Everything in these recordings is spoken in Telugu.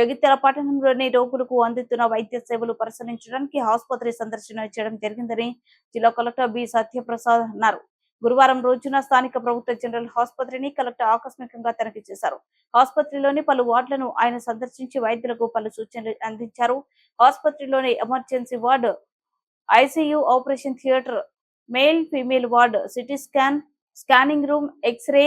జగిత్యాల పట్టణంలోని రోగులకు అందుతున్న వైద్య సేవలు పరిశీలించడానికి ఆసుపత్రి సందర్శన చేయడం జరిగిందని జిల్లా కలెక్టర్ బి సత్యప్రసాద్ అన్నారు. గురువారం రోజున స్థానిక ప్రభుత్వ జనరల్ ఆసుపత్రిని కలెక్టర్ ఆకస్మికంగా తనిఖీ చేశారు. ఆసుపత్రిలోని పలు వార్డులను ఆయన సందర్శించి వైద్యులకు పలు సూచనలు అందించారు. ఆసుపత్రిలోని emergency ward ICU operation theatre male female ward CT scan scanning room X ray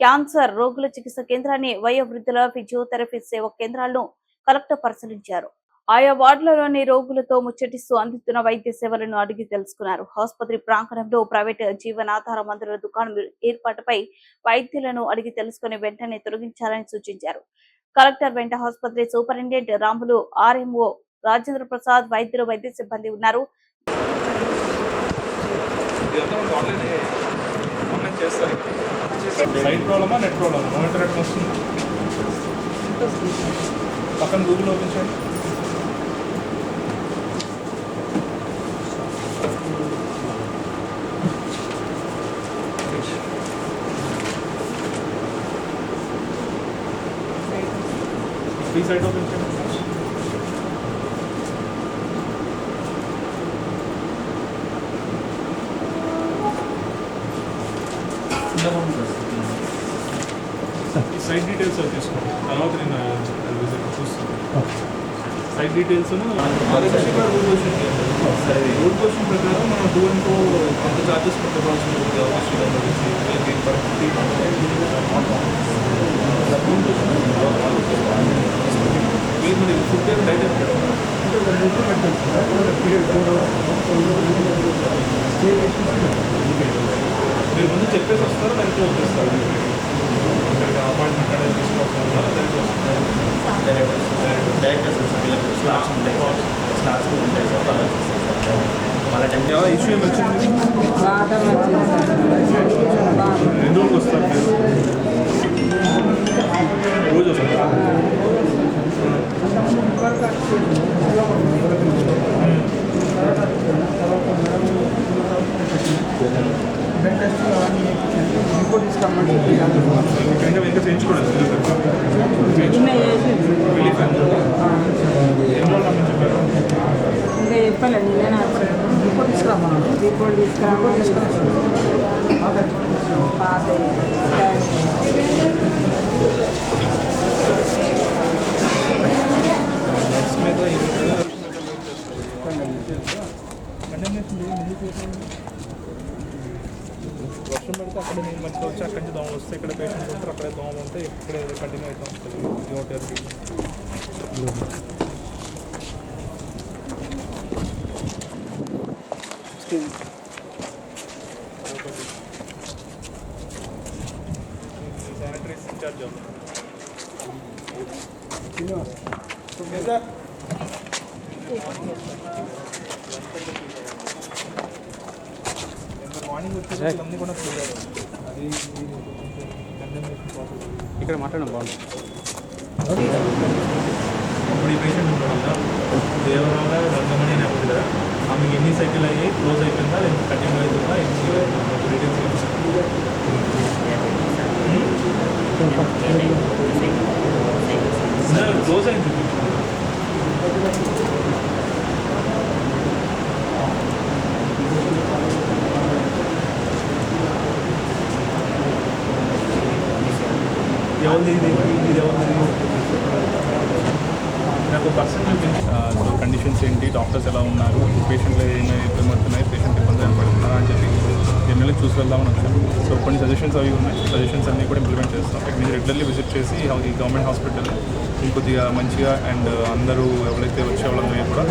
cancer రోగుల చికిత్స కేంద్రాన్ని వయోవృద్ధుల ఫిజియోథెరపీ సేవ కేంద్రాలను కలెక్టర్ పరిశీలించారు. ఆయా వార్డులలోని రోగులతో ముచ్చటిస్తూ అందిస్తున్న వైద్య సేవలను అడిగి తెలుసుకున్నారు. ఆసుపత్రి ప్రాంగణంలో ప్రైవేట్ జీవనాధార మందుల దుకాణం ఏర్పాటుపై వైద్యులను అడిగి తెలుసుకుని వెంటనే తొలగించాలని సూచించారు. కలెక్టర్ వెంట ఆసుపత్రి సూపరింటెండెంట్ రాములు ఆర్ఎంఓ రాజేంద్ర ప్రసాద్ వైద్యులు వైద్య సిబ్బంది ఉన్నారు. సైట్ ప్రాబ్లమా నెట్ ప్రాబ్లమా మానిటర్ ఎట్లా వస్తుంది పక్కన గూగుల్ ఓపెన్ చేయండి ఫ్రీ సైట్ ఓపెన్ చేయండి ఈ సైట్ డీటెయిల్స్ అవి తీసుకోండి తర్వాత నేను విజిట్ చూస్తాను. సైట్ డీటెయిల్స్ రూట్ క్వశ్చన్ ప్రకారం మనం టూ అండ్ టూ ఎంత చార్జెస్ కట్టుకోవాల్సి ఉంటుంది మీరు మరి ఫుడ్ టైం డైట్ మీరు ముందు చెప్పేసి వస్తారా దానికి వచ్చేస్తారు అపాయింట్మెంట్ అనేది తీసుకోవాల్సిన దానికి వస్తారు ఇష్యూ ఏమి వచ్చింది ఎన్ని రోజులు వస్తారు మీరు రోజు వస్తారు ఇంకా ఇంకా చేయించుకోలేదు రిలీఫ్ ఎంత ఎన్ని రోజులు అమ్మని చెప్పారు ఇంకా చెప్పాలి నేనే రిపోర్ట్ తీసుకురామన్నాడు రిపోర్ట్ తీసుకురామని పాత వర్షం పడితే అక్కడ నేను మంచిగా వచ్చి అక్కడి నుంచి దోమ వస్తే ఇక్కడ పేషెంట్స్ ఉంటారు అక్కడే దోమ ఉంటే ఇక్కడే కంటిన్యూ అవుతూ ఉంటుంది యోటర్కి శానిటరీస్ ఇన్ఛార్జ్ అవుతుంది morning వచ్చేసి అన్నీ కూడా చూడాలి. అది ఇక్కడ మాట్లాడడం బాగుంది. ఇప్పుడు ఈ పేషెంట్ కదా దేవరాల రంగమణి అని ఉంది కదా ఆమెకి ఎన్ని సైకిల్ అయ్యాయి? క్లోజ్ అయిపోయిందా? లేదా కంటిన్యూ అవుతుందా ఎన్ని డీటెయిల్స్ క్లోజ్ అయింది. ఎవరిది ఇది ఇది ఎవరిది నాకు పర్సన్ సో కండిషన్స్ ఏంటి డాక్టర్స్ ఎలా ఉన్నారు పేషెంట్లు ఏమైనా ఇబ్బంది పడుతున్నాయి పేషెంట్ ఇబ్బంది ఏమైనా పడుతున్నారా అని చెప్పి జనరల్లీ చూసి వెళ్దామని వచ్చాను. సో కొన్ని సజెషన్స్ అవి ఉన్నాయి. సజెషన్స్ అన్నీ కూడా ఇంప్లిమెంట్ చేస్తాం. ఇక్కడ మీరు రెగ్యులర్లీ విజిట్ చేసి ఈ గవర్నమెంట్ హాస్పిటల్ ఇంకొద్దిగా మంచిగా అండ్ అందరూ ఎవరైతే వచ్చే వాళ్ళందరూ కూడా